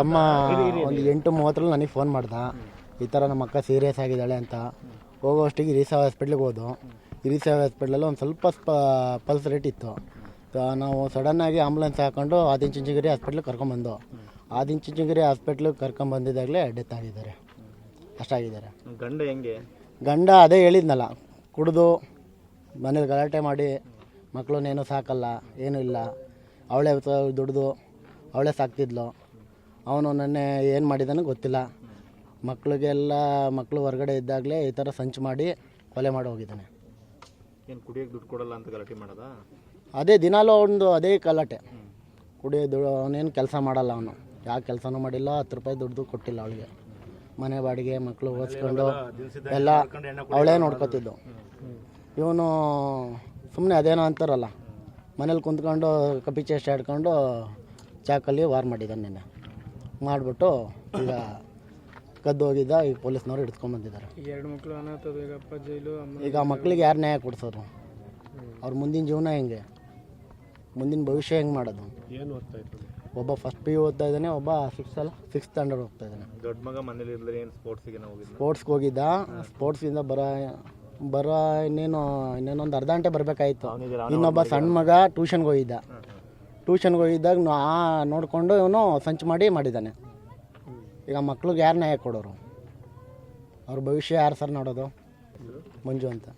ತಮ್ಮ ಒಂದು ಎಂಟು ಮೂವತ್ತರಲ್ಲಿ ನನಗೆ ಫೋನ್ ಮಾಡ್ದ. ಈ ಥರ ನಮ್ಮ ಅಕ್ಕ ಸೀರಿಯಸ್ ಆಗಿದ್ದಾಳೆ ಅಂತ. ಹೋಗೋ ಅಷ್ಟಿಗೆ ಇರಿಸಾ ಹಾಸ್ಪಿಟ್ಲಿಗೆ ಹೋದು ಇರಿಸಾ ಹಾಸ್ಪಿಟ್ಲಲ್ಲಿ ಒಂದು ಸ್ವಲ್ಪ ಸ್ಪ ಪಲ್ಸ್ ರೇಟ್ ಇತ್ತು. ನಾವು ಸಡನ್ನಾಗಿ ಆಂಬುಲೆನ್ಸ್ ಹಾಕೊಂಡು ಆದಿಚುಂಚನಗಿರಿ ಹಾಸ್ಪಿಟ್ಲಿಗೆ ಕರ್ಕೊಂಬಂದು ಆದಿಚುಂಚನಗಿರಿ ಹಾಸ್ಪಿಟ್ಲಿಗೆ ಕರ್ಕೊಂಬಂದಿದ್ದಾಗಲೇ ಡೆತ್ ಆಗಿದ್ದಾರೆ. ಅಷ್ಟಾಗಿದ್ದಾರೆ ಗಂಡ ಹೆಂಗೆ? ಗಂಡ ಅದೇ ಹೇಳಿದ್ನಲ್ಲ ಕುಡಿದು ಮನೇಲಿ ಗಲಾಟೆ ಮಾಡಿ ಮಕ್ಕಳನ್ನೇನು ಸಾಕಲ್ಲ ಏನೂ ಇಲ್ಲ. ಅವಳೇ ದುಡ್ದು ಅವಳೇ ಸಾಕ್ತಿದ್ಲು. ಅವನು ನನ್ನೆ ಏನು ಮಾಡಿದಾನೆ ಗೊತ್ತಿಲ್ಲ. ಮಕ್ಕಳಿಗೆಲ್ಲ ಮಕ್ಕಳು ಹೊರಗಡೆ ಇದ್ದಾಗಲೇ ಈ ಥರ ಸಂಚು ಮಾಡಿ ಕೊಲೆ ಮಾಡಿ ಹೋಗಿದ್ದಾನೆ. ಏನು ಕುಡಿಯೋಕೆ ದುಡ್ಡು ಕೊಡಲ್ಲ ಅಂತ ಗಲಾಟೆ ಮಾಡೋದಾ? ಅದೇ ದಿನಾಲೂ ಒಂದು ಅದೇ ಗಲಾಟೆ. ಕುಡಿಯೋದು ಅವನೇನು ಕೆಲಸ ಮಾಡಲ್ಲ ಅವನು. ಯಾವ ಕೆಲಸನೂ ಮಾಡಿಲ್ಲ ಹತ್ತು ರೂಪಾಯಿ ದುಡ್ಡು ಕೊಟ್ಟಿಲ್ಲ ಅವಳಿಗೆ. ಮನೆ ಬಾಡಿಗೆ ಮಕ್ಕಳು ಓದಿಸ್ಕೊಂಡು ಎಲ್ಲ ಅವಳೇ ನೋಡ್ಕೊತಿದ್ದು. ಇವನು ಸುಮ್ಮನೆ ಅದೇನೋ ಅಂತಾರಲ್ಲ. ಮನೇಲಿ ಕುಂತ್ಕೊಂಡು ಕಪಿ ಚೇಷ್ಟ ಆಡ್ಕೊಂಡು ಚಾಕಲ್ಲಿ ವಾರ್ ಮಾಡಿದ್ದಾನೆ ನಿನ್ನೆ. ಮಾಡಿಬಿಟ್ಟು ಈಗ ಕದ್ದು ಹೋಗಿದ್ದ ಈಗ ಪೊಲೀಸ್ನವ್ರು ಹಿಡ್ಕೊಂಡ್ ಎರಡು ಮಕ್ಕಳು ಅನಾಥದು ಈಗ ಅಪ್ಪ ಜೈಲು ಅಮ್ಮ ಈಗ ಮಕ್ಕಳಿಗೆ ಯಾರು ನ್ಯಾಯ ಕೊಡ್ಸೋರು ಅವ್ರ ಮುಂದಿನ ಜೀವನ ಹೆಂಗೆ? ಮುಂದಿನ ಭವಿಷ್ಯ ಹೆಂಗೆ ಮಾಡೋದು? ಏನು ಓದ್ತಾ ಇತ್ತು ಒಬ್ಬ ಫಸ್ಟ್ ಪಿ ಯು ಓದ್ತಾ ಇದ್ದಾನೆ ಒಬ್ಬ ಸಿಕ್ಸ್ ಅಲ್ಲ ಸಿಕ್ಸ್ ಸ್ಟ್ಯಾಂಡರ್ಡ್ ಹೋಗ್ತಾ ಇದ್ದಾನೆ. ದೊಡ್ಡ ಮಗ ಮನೇಲಿ ಇರ್ಲಿಲ್ಲ ಏನು ಸ್ಪೋರ್ಟ್ಸ್ಗೆ ಹೋಗಿದ್ದ ಸ್ಪೋರ್ಟ್ಸಿಂದ ಬರ ಬರ ಇನ್ನೇನು ಇನ್ನೇನೊಂದು ಅರ್ಧ ಗಂಟೆ ಬರಬೇಕಾಯ್ತು. ಇನ್ನೊಬ್ಬ ಸಣ್ಣ ಮಗ ಟ್ಯೂಷನ್ಗೆ ಹೋಗಿದ್ದ. ಟ್ಯೂಷನ್ಗೆ ಹೋಗಿದ್ದಾಗ ಆ ನೋಡಿಕೊಂಡು ಇವನು ಸಂಚು ಮಾಡಿ ಮಾಡಿದ್ದಾನೆ. ಈಗ ಮಕ್ಳಿಗೆ ಯಾರು ನ್ಯಾಯ ಕೊಡೋರು? ಅವ್ರ ಭವಿಷ್ಯ ಯಾರು ಸರ್ ನೋಡೋದು? ಮಂಜು ಅಂತ.